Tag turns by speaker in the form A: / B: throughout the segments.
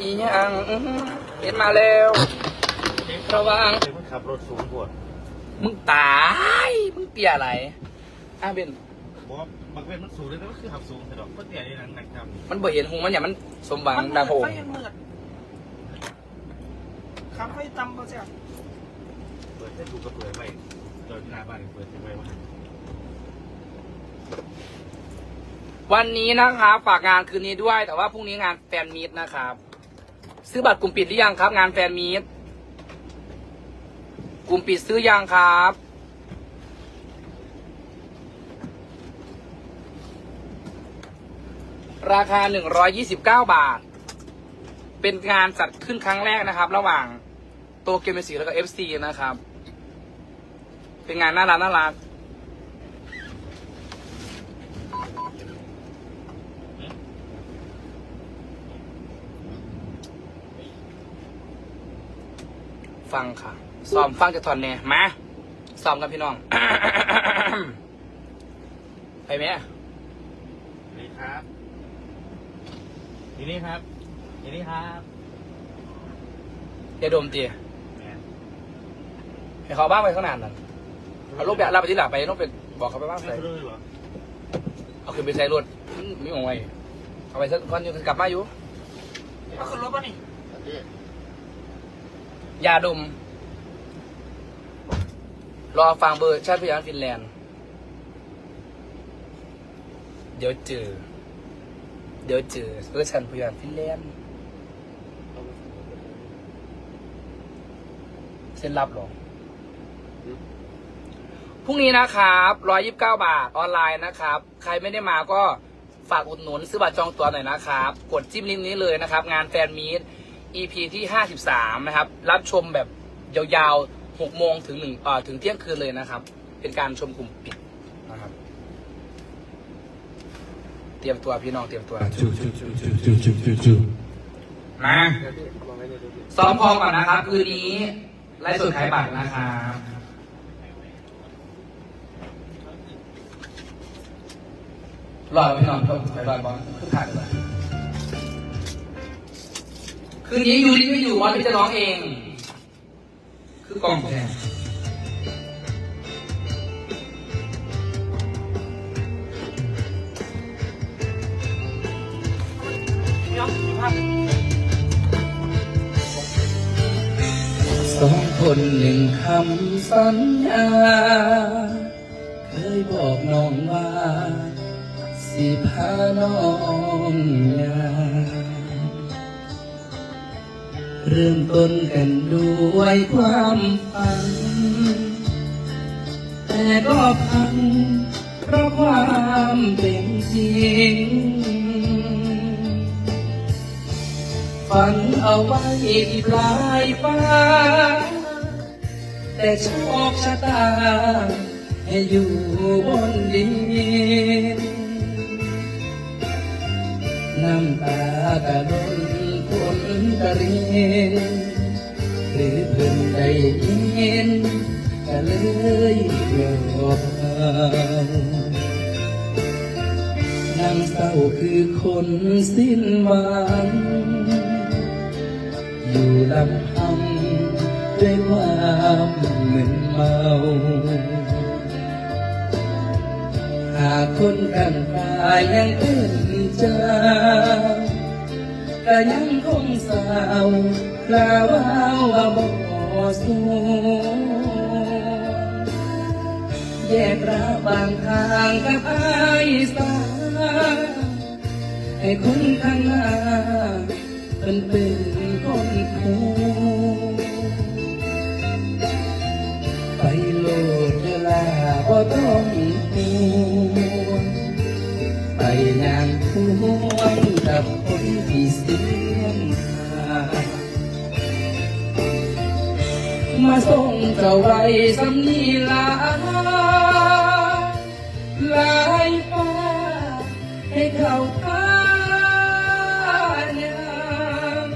A: อีหยังเห็นมาแล้วระวัง
B: เด็กมันขับรถสูงปวด
A: มึงตาย มึงเปียอะไรอ้าเบน
B: บอกว่าบางเว้นมันสูงเลยนะมันคือขับสูงแต่ดอกก็เตี้ยนี่นังนะครับ
A: มันบ่เห็นหงมันอย่างมันสมหวัง
C: มัน
A: ดาโห
C: ไฟยังมืดขับไฟต่ำก็จะ
B: เปิดให้ดูกระเปิดไว้เดินหน้าบ้านเปิดไว้ว่า
A: วันนี้นะครับฝากงานคืนนี้ด้วย แต่ว่าพรุ่งนี้งานแฟนมีตนะครับ ซื้อบัตรกลุ่มปิดหรือยังครับ งานแฟนมีตกลุ่มปิดซื้อยังครับ ราคา 129 บาท เป็นงานจัดขึ้นครั้งแรกนะครับ ระหว่างโตเกียวมิสิกแล้วก็ FC นะครับ เป็นงานน่ารักน่ารัก ฟังค่ะซ้อมฟังจะถอนแน่มาซ้อมกันพี่น้อง ไปไหม
B: นี่ครับทีนี้ครับทีนี้ครับ
A: อย่าดมตี
B: แมน
A: ให้เขาบ้างไปข้างหน้านั่นเอาลูกแบบลาไปที่หลังไปต้องไปบอกเขาไปบ้าง
B: ไม่
A: ใส่
B: รู้เลยเหรอ
A: เอาขึ้นไปใส่รถมันไม่มองไว้เอาไปสักคนอยู่กลับมาอยู่
C: เอาขึ้นรถป่ะนี่
A: ยาดม รอฟังเบอร์ชาติพยานฟินแลนด์ เดี๋ยวเจอ เดี๋ยวเจอเวอร์ชันพยานฟินแลนด์เส้นรับหรอพรุ่งนี้นะครับ129บาทออนไลน์นะครับ ใครไม่ได้มาก็ฝากอุดหนุนซื้อบัตรจองตั๋วหน่อยนะครับ กดจิ้มลิงก์นี้เลยนะครับ งานแฟนมีต EP ที่ 53 นะครับ รับชมแบบยาวๆ6โมงถึง1อ่อถึงเที่ยงคืนเลยนะครับ เป็นการชมกลุ่มปิดนะครับ เตรียมตัวพี่น้องเตรียมตัวมาซ้อมพอก่อนนะครับ คืนนี้ไลฟ์สดขายบัตรนะครับรอพี่น้องต้องไปรอบอลคือขาดเลย คืนนี้ยูริไม่อยู่วันพี่จะร้องเอง คือกองแทนสองคนหนึ่งคำสัญญา เคยบอกน้องว่า สิพาน้องยา เริ่มต้นกันด้วยความฝัน แต่ก็พังเพราะความเป็นจริง ฝันเอาไว้ที่ปลายฟ้า แต่โชคชะตา ให้อยู่บนดินน้ำตากระล้น นกระเรีนหรือเพิ่นได้ยินก็เลยยอมนางเศร้าคือคนสิ้นหวังอยู่ลำพังด้วยความเหมึนเมาหากคนกันตายยังเป็นเจ้า ก็ยังคงสาวกล่าวว่าบ่สูแยกราบางทางกับอายสาให้คนข้างหน้าเป็นเป็นคนคู่ไปโลดเวลาบ่ต้องห่ว งไปย่างคู่กับคนที่เสียงหามาส่งเจ้าไว้สำนีลาลายฟ้าให้เขาพานยัง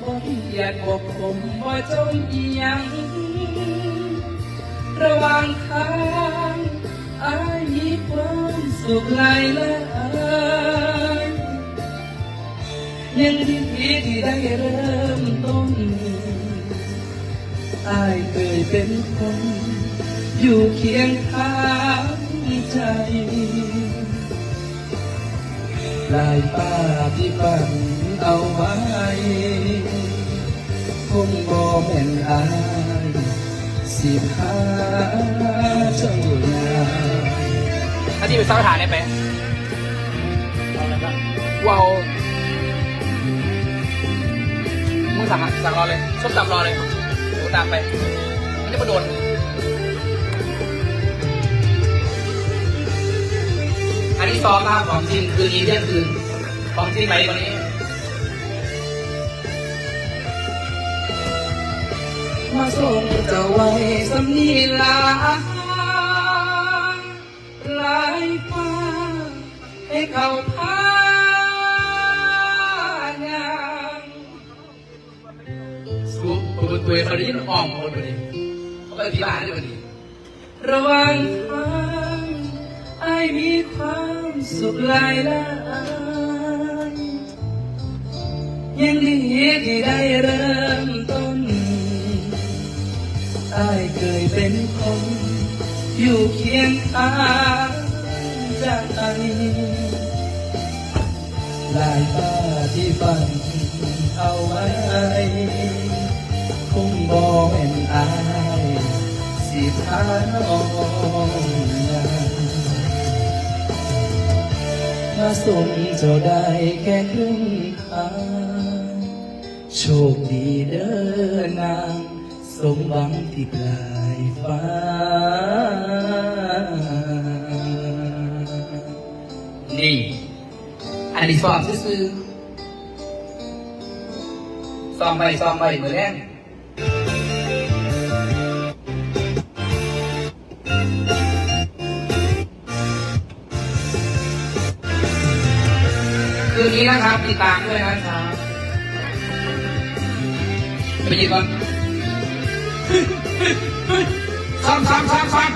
A: บ่อยากบอกผมว่าจมเอียงระว่างทางอายมีควา สุขหลายหลยยังดีที่ได้เริ่มต้นอายเคยเป็นคน อยู่เคียงข้างใจลายป้าที่ฝันเอาไว้คงบ่แม่นอายสิบห้าเจ้านาย ถ้าที่ไปสร้างฐานได้ไหม
B: เอาอะไรบ้าง
A: ว้าวมึงสั่งอะสั่งรอเลยส้มตำรอเลยกูตามไปไม่ได้มาโดนอันนี้ซ้อมนะครับของจริงคืนนี้เที่ยงคืนของจริงไหมวันนี้มาส่งเจ้าไว้สำนีลา ลายฟ้า ให้เขาพายางสูบปุบตุยเขาได้ยินอ่อมหมดเลยเขาไปที่บ้านได้วันนี้ระว่างทางไอ้มีความสุขหลายหลายยังดีที่ได้เริ่มต้นไอายเคยเป็นคน อยู่เคียงข้างใจลายป้าที่ฝันเอาไว้คงบอกเป็นอายสิพาน้องมาส่งเจ้าได้แค่ครึ่งทางโชคดีเด้อนางสมหวังที่ปลา ฟ้า นี่ อันนี้ซอมซื้อซอมไปซ้อมไปมือแรงคืนนี้นะครับติดตามด้วยนะครับไปยิงก่อน ซ้ำซ้ำซ้ำซ้ำ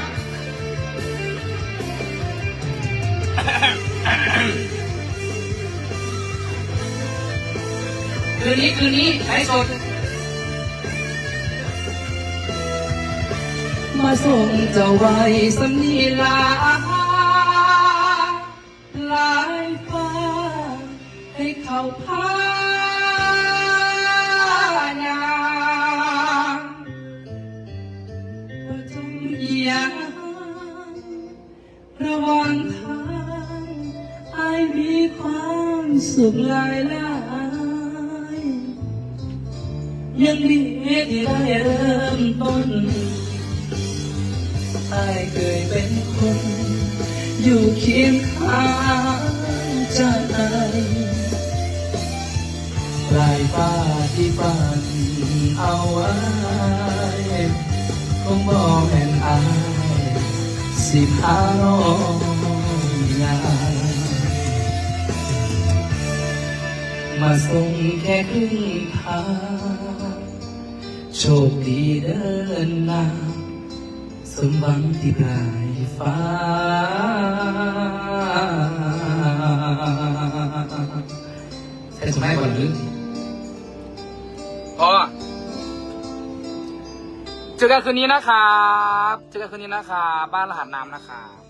A: คืนนี้คืนนี้ไลฟ์สดมาส่งเจ้าไว้สำนีลาลายฟ้าให้เขาพา สุขหลายหลายยังดีที่ได้เริ่มต้นอายเคยเป็นคน อยู่เคียงข้างใจปลายฟ้าที่ฝันเอาไว้คงบอกแม่นอายสิพาน้องยาง มาส่งแค่ครึ่งทางโชคดีเดินนาสมหวังที่ปลายฟ้าใช่สมัยก่อนหรือพอเจอกันคืนนี้นะครับ เจอกันคืนนี้นะครับ บ้านรหัสน้ำนะครับ